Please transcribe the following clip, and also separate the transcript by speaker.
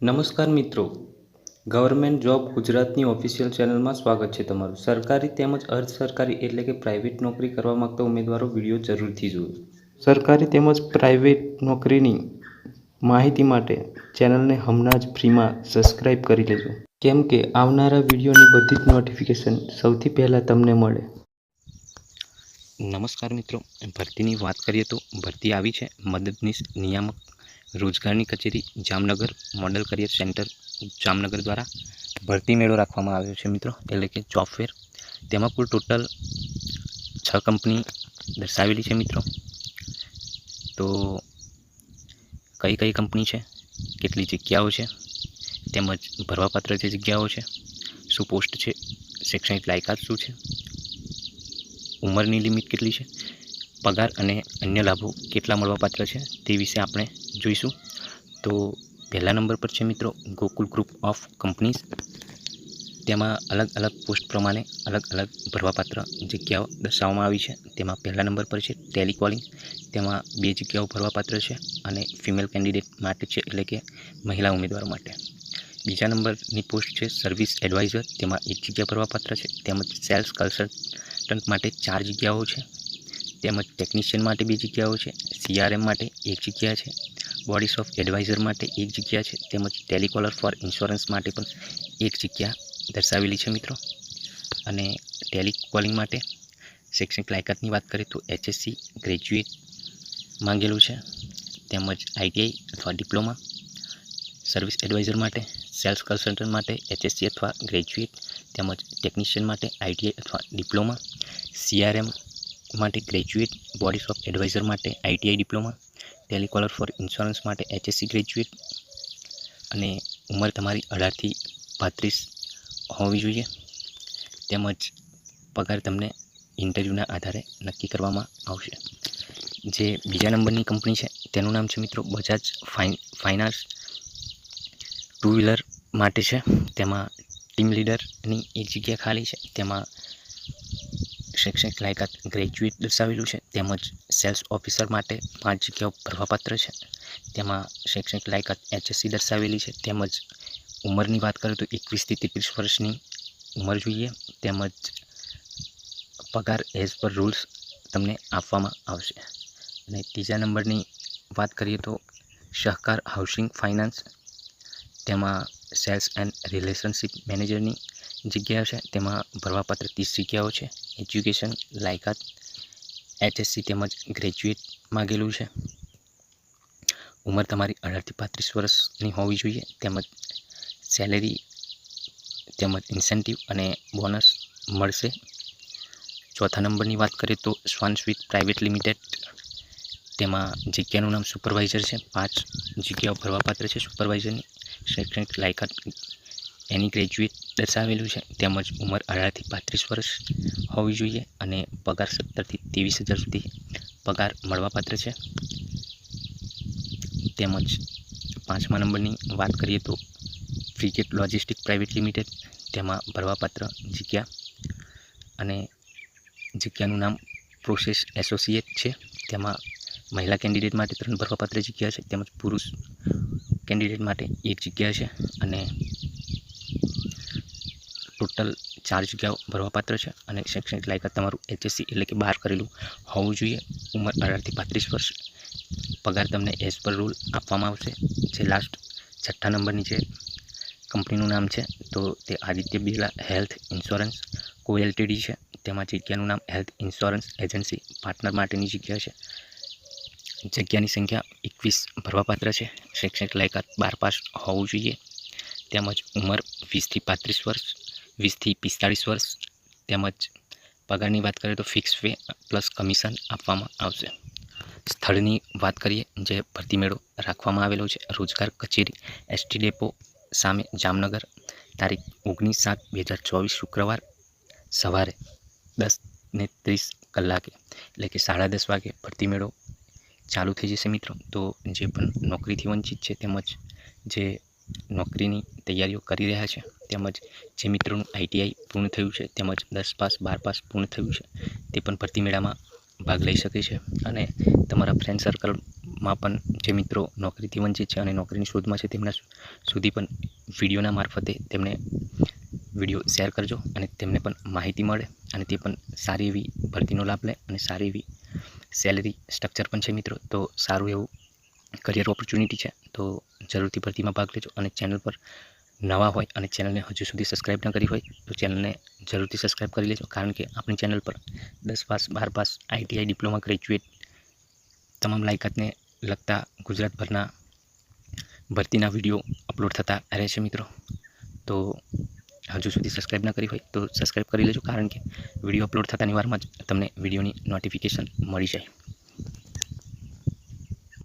Speaker 1: નમસ્કાર મિત્રો. Government job ગુજરાતની ઓફિશિયલ ચેનલમાં સ્વાગત છે તમારું. સરકારી તેમજ અર્ધ સરકારી એટલે કે પ્રાઇવેટ નોકરી કરવા માગતા ઉમેદવારો વીડિયો જરૂરથી જુઓ. સરકારી તેમજ પ્રાઇવેટ નોકરીની માહિતી માટે ચેનલને હમણાં જ ફ્રીમાં સબસ્ક્રાઇબ કરી લેજો. કેમ કે આવનારા વિડીયોની બધી જ નોટિફિકેશન સૌથી પહેલાં તમને મળે.
Speaker 2: નમસ્કાર મિત્રો. ભરતીની વાત કરીએ તો ભરતી આવી છે. મદદનીશ નિયામક રોજગારની કચેરી Jamnagar model career centre Jamnagar દ્વારા ભરતી મેળો રાખવામાં આવ્યો છે મિત્રો, એટલે કે જોબ તેમાં કુલ ટોટલ છ કંપની દર્શાવેલી છે મિત્રો. તો કઈ કઈ કંપની છે, કેટલી જગ્યાઓ છે, તેમજ ભરવાપાત્ર જે જગ્યાઓ છે, શું પોસ્ટ છે, શૈક્ષણિક લાયકાત શું છે, ઉંમરની લિમિટ કેટલી છે પગાર અને અન્ય લાભો કેટલા મળવાપાત્ર છે તે વિશે આપણે જોઈશું. તો પહેલા નંબર પર છે મિત્રો, ગોકુલ ગ્રુપ ઓફ કંપનીઝ તેમાં અલગ અલગ પોસ્ટ પ્રમાણે અલગ અલગ ભરવાપાત્ર જગ્યાઓ દર્શાવવામાં આવી છે. તેમાં પહેલા નંબર પર છે ટેલિકોલિંગ. તેમાં બે જગ્યાઓ ભરવાપાત્ર છે અને ફિમેલ કેન્ડિડેટ માટે છે, એટલે કે મહિલા ઉમેદવારો માટે. બીજા નંબરની પોસ્ટ છે સર્વિસ એડવાઇઝર. તેમાં એક જગ્યા ભરવાપાત્ર છે. તેમજ સેલ્સ કન્સલ્ટન્ટ માટે ચાર જગ્યાઓ છે. તેમજ ટેકનિશિયન માટે બે જગ્યાઓ છે. સીઆરએમ માટે એક જગ્યા છે. બોડીસ ઓફ એડવાઇઝર માટે એક જગ્યા છે. તેમજ ટેલિકોલર ફોર ઇન્સ્યોરન્સ માટે પણ એક જગ્યા દર્શાવેલી છે મિત્રો. અને ટેલિકોલિંગ માટે શૈક્ષણિક લાયકાતની વાત કરીએ તો એચએસસી ગ્રેજ્યુએટ માંગેલું છે. તેમજ આઈટીઆઈ અથવા ડિપ્લોમા સર્વિસ એડવાઇઝર માટે સેલ્સ કન્સલ્ટન્ટ માટે એચએસસી અથવા ગ્રેજ્યુએટ તેમજ ટેકનિશિયન માટે આઈટીઆઈ અથવા ડિપ્લોમા સીઆરએમ માટે ગ્રેજ્યુએટ બોડીસ ઓફ એડવાઇઝર માટે ITI diploma telecaller for insurance માટે એચએસસી ગ્રેજ્યુએટ અને ઉંમર તમારી અઢારથી પાંત્રીસ હોવી જોઈએ. તેમજ પગાર તમને ઇન્ટરવ્યૂના આધારે નક્કી કરવામાં આવશે. જે બીજા નંબરની કંપની છે, તેનું નામ છે મિત્રો Bajaj fine finance two wheeler માટે છે. તેમાં ટીમ લીડરની એક જગ્યા ખાલી છે. તેમાં શૈક્ષણિક લાયકાત ગ્રેજ્યુએટ દર્શાવેલું છે. તેમજ સેલ્સ ઓફિસર માટે પાંચ જગ્યાઓ ભરવાપાત્ર છે. તેમાં શૈક્ષણિક લાયકાત એચએસસી દર્શાવેલી છે. તેમજ ઉંમરની વાત કરું તો એકવીસથી ત્રીસ વર્ષની ઉંમર જોઈએ. તેમજ પગાર એઝ પર રૂલ્સ તમને આપવામાં આવશે. અને ત્રીજા નંબરની વાત કરીએ તો સહકાર હાઉસિંગ ફાઇનાન્સ. તેમાં સેલ્સ એન્ડ રિલેશનશિપ મેનેજરની જગ્યા છે, તેમાં ભરવાપાત્ર ત્રીસ જગ્યાઓ છે. એજ્યુકેશન લાયકાત એચએસસી તેમજ ગ્રેજ્યુએટ માગેલું છે. ઉંમર તમારી અઢારથી પાંત્રીસ વર્ષની હોવી જોઈએ, તેમજ સેલેરી તેમજ ઇન્સેન્ટિવ અને બોનસ મળશે. ચોથા નંબરની વાત કરીએ તો સ્વાન સ્વીટ પ્રાઇવેટ લિમિટેડ તેમાં જગ્યાનું નામ સુપરવાઇઝર છે. પાંચ જગ્યાઓ ભરવાપાત્ર છે સુપરવાઇઝરની શૈક્ષણિક લાયકાત એની ગ્રેજ્યુએટ દર્શાવેલું છે. તેમજ ઉંમર અઢારથી પાંત્રીસ વર્ષ હોવી જોઈએ અને પગાર સત્તરથી ત્રેવીસ હજાર સુધી પગાર મળવાપાત્ર છે. તેમજ પાંચમા નંબરની વાત કરીએ તો ફ્રીગેટ લોજિસ્ટિક પ્રાઇવેટ લિમિટેડ તેમાં ભરવાપાત્ર જગ્યા અને જગ્યાનું નામ પ્રોસેસ એસોસિએટ છે. તેમાં મહિલા કેન્ડિડેટ માટે ત્રણ ભરવાપાત્ર જગ્યા છે. તેમજ પુરુષ કેન્ડિડેટ માટે એક જગ્યા છે અને ટોટલ ચાર જગ્યાઓ ભરવાપાત્ર છે અને શૈક્ષણિક લાયકાત તમારું એચએસસી એટલે કે બહાર કરેલું હોવું જોઈએ. ઉંમર અઢારથી પાંત્રીસ વર્ષ. પગાર તમને એઝ પર રૂલ આપવામાં આવશે. જે લાસ્ટ છઠ્ઠા નંબરની જે કંપનીનું નામ છે, તો તે Aditya Birla health insurance. Co LTD છે, તેમાં જગ્યાનું નામ હેલ્થ ઇન્સ્યોરન્સ એજન્સી પાર્ટનર માટેની જગ્યા છે. જગ્યાની સંખ્યા એકવીસ ભરવાપાત્ર છે. શૈક્ષણિક લાયકાત બાર પાસ હોવું જોઈએ. તેમજ ઉંમર વીસથી પાંત્રીસ વર્ષ. વીસથી પિસ્તાળીસ વર્ષ તેમજ પગારની વાત કરીએ તો ફિક્સ પે પ્લસ કમિશન આપવામાં આવશે. સ્થળની વાત કરીએ જે ભરતી મેળો રાખવામાં આવેલો છે, રોજગાર કચેરી એસટી ડેપો સામે જામનગર, તારીખ ઓગણીસ સાત બે હજાર ચોવીસ શુક્રવાર, સવારે દસ ને ત્રીસ કલાકે એટલે કે સાડા દસ વાગે ભરતી મેળો ચાલુ થઈ જશે મિત્રો. તો જે પણ નોકરીથી વંચિત છે તેમજ જે નોકરીની તૈયારીઓ કરી રહ્યા છે. તેમજ જે મિત્રોનું આઈટીઆઈ પૂર્ણ થયું છે, તેમજ દસ પાસ, બાર પાસ પૂર્ણ થયું છે, તે પણ ભરતી મેળામાં ભાગ લઈ શકે છે. અને તમારા ફ્રેન્ડ સર્કલમાં પણ જે મિત્રો નોકરીથી વંચિત છે અને નોકરીની શોધમાં છે, તેમના સુધી પણ વિડીયોના મારફતે તેમને વીડિયો શેર કરજો અને તેમને પણ માહિતી મળે અને તે પણ સારી એવી ભરતીનો લાભ લે અને સારી એવી સેલરી સ્ટ્રક્ચર પણ છે મિત્રો. તો સારું એવું કરિયર ઓપોર્ચ્યુનિટી છે, તો જરૂરથી ભરતીમાં ભાગ લેજો અને ચેનલ પર નવા હોય અને ચેનલને હજુ સુધી સબસ્ક્રાઈબ ન કરી હોય, તો ચેનલને જરૂરથી સબસ્ક્રાઈબ કરી લેજો. કારણ કે આપણી ચેનલ પર દસ પાસ, બાર પાસ આઈટીઆઈ ડિપ્લોમા ગ્રેજ્યુએટ તમામ લાયકાતને લગતા ગુજરાતભરના ભરતીના વીડિયો અપલોડ થતા રહે છે મિત્રો. તો હજુ સુધી સબસ્ક્રાઈબ ન કરી હોય, તો સબસ્ક્રાઈબ કરી લેજો. કારણ કે વીડિયો અપલોડ થતાની વારમાં જ તમને વિડીયોની નોટિફિકેશન મળી જાય.